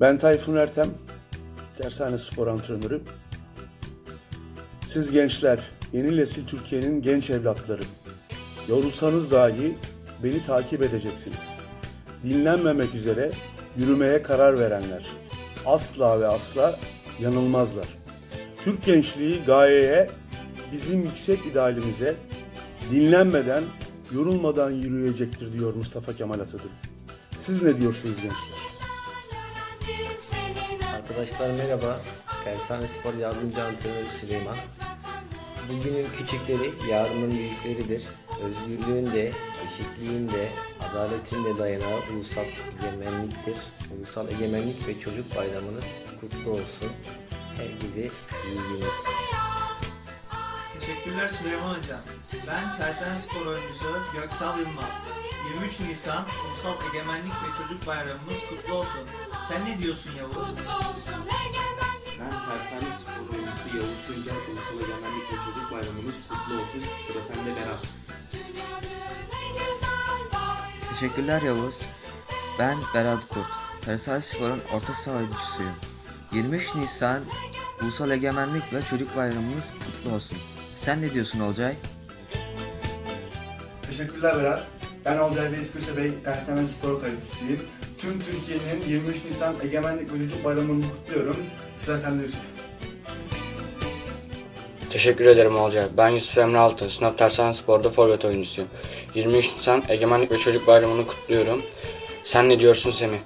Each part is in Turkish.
Ben Tayfun Ertem, Tersane Spor Antrenörü. Siz gençler, yeni nesil Türkiye'nin genç evlatları. Yorulsanız dahi beni takip edeceksiniz. Dinlenmemek üzere yürümeye karar verenler. Asla ve asla yanılmazlar. Türk gençliği gayeye, bizim yüksek idealimize dinlenmeden, yorulmadan yürüyecektir diyor Mustafa Kemal Atatürk. Siz ne diyorsunuz gençler? Arkadaşlar merhaba. Tersane Spor Yardımcı Antrenörü Süleyman. Bugünün küçükleri yarının büyükleridir. Özgürlüğün de, eşitliğin de, adaletin de dayanağı ulusal egemenliktir. Ulusal Egemenlik ve Çocuk Bayramınız kutlu olsun. Herkese iyi günler. Teşekkürler Süleyman Hocam. Ben Tersane Spor oyuncusu Göksal Yılmaz. 23 Nisan Ulusal Egemenlik ve Çocuk Bayramımız kutlu olsun. Sen ne diyorsun Yavuz? Ben Tersane Spor oyuncusu Yavuz Tuncer Ulusal Egemenlik ve Çocuk Bayramımız kutlu olsun. Sıra sende Berat. Teşekkürler Yavuz. Ben Berat Kurt. Tersane Spor'un orta saha oyuncusuyum. 23 Nisan Ulusal Egemenlik ve Çocuk Bayramımız kutlu olsun. Sen ne diyorsun Olcay? Teşekkürler Berat. Ben Olcay Bey, Tersane Spor kalitesiyim. Tüm Türkiye'nin 23 Nisan Egemenlik ve Çocuk Bayramı'nı kutluyorum. Sıra sende Yusuf. Teşekkür ederim Olcay. Ben Yusuf Emre Altın, Sınav Tersane Spor'da forvet oyuncusuyum. 23 Nisan Egemenlik ve Çocuk Bayramı'nı kutluyorum. Sen ne diyorsun Semih?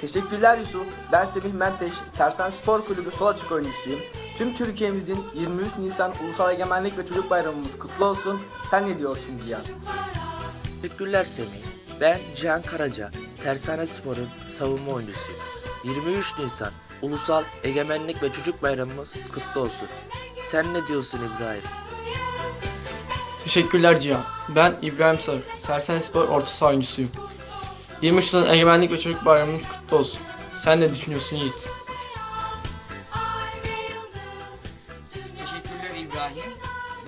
Teşekkürler Yusuf. Ben Semih Menteş, Tersan Spor Kulübü sol açık oyuncusuyum. Tüm Türkiye'mizin 23 Nisan Ulusal Egemenlik ve Çocuk Bayramımız kutlu olsun. Sen ne diyorsun Cihan? Teşekkürler Semih. Ben Cihan Karaca, Tersane Spor'un savunma oyuncusuyum. 23 Nisan Ulusal Egemenlik ve Çocuk Bayramımız kutlu olsun. Sen ne diyorsun İbrahim? Teşekkürler Cihan. Ben İbrahim Sarı. Tersane Spor orta saha oyuncusuyum. 23 Nisan Egemenlik ve Çocuk Bayramımız kutlu olsun. Sen ne düşünüyorsun Yiğit?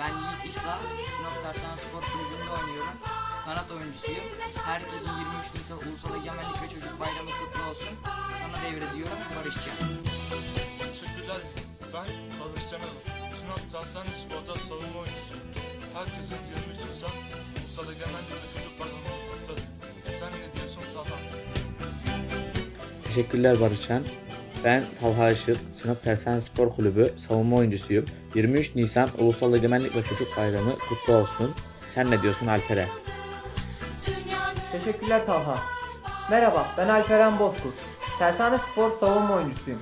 Ben Yiğit İsla, Sinop Tersane Spor Kulübü'nde oynuyorum. Kanat oyuncusuyum. Herkesin 23 Nisan Ulusal Egemenlik ve Çocuk Bayramı kutlu olsun. Sana devrediyorum Barışcan. Teşekkürler. Ben Barış Canal. Sinop Tersane Spor'da savunma oyuncusuyum. Herkesin 23 Nisan Ulusal Egemenlik ve Çocuk Bayramı'nı kutlarım. Sen ne diyorsun Taha? Teşekkürler Barışcan. Ben Talha Işık, Sinop Tersane Spor Kulübü savunma oyuncusuyum. 23 Nisan Ulusal Egemenlik ve Çocuk Bayramı kutlu olsun. Sen ne diyorsun Alperen? Teşekkürler Talha. Merhaba, ben Alperen Bozkurt. Tersane Spor savunma oyuncusuyum.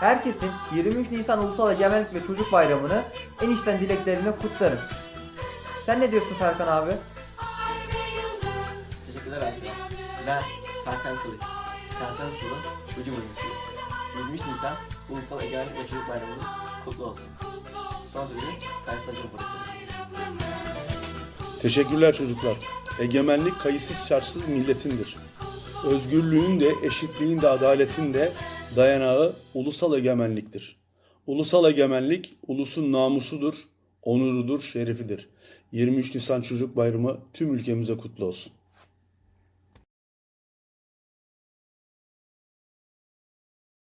Herkesin 23 Nisan Ulusal Egemenlik ve Çocuk Bayramı'nı en içten dileklerimle kutlarım. Sen ne diyorsun Serkan abi? Teşekkürler arkadaşlar. Ben Serkan Kılıç. Tersan Spor'un hücum oyuncusuyum. 23 Nisan Ulusal Egemenlik ve Çocuk Bayramımız kutlu olsun. Son sözü Spor bırakıyorum. Teşekkürler çocuklar. Egemenlik kayıtsız şartsız milletindir. Özgürlüğün de, eşitliğin de, adaletin de dayanağı ulusal egemenliktir. Ulusal egemenlik ulusun namusudur, onurudur, şerefidir. 23 Nisan Çocuk Bayramı tüm ülkemize kutlu olsun.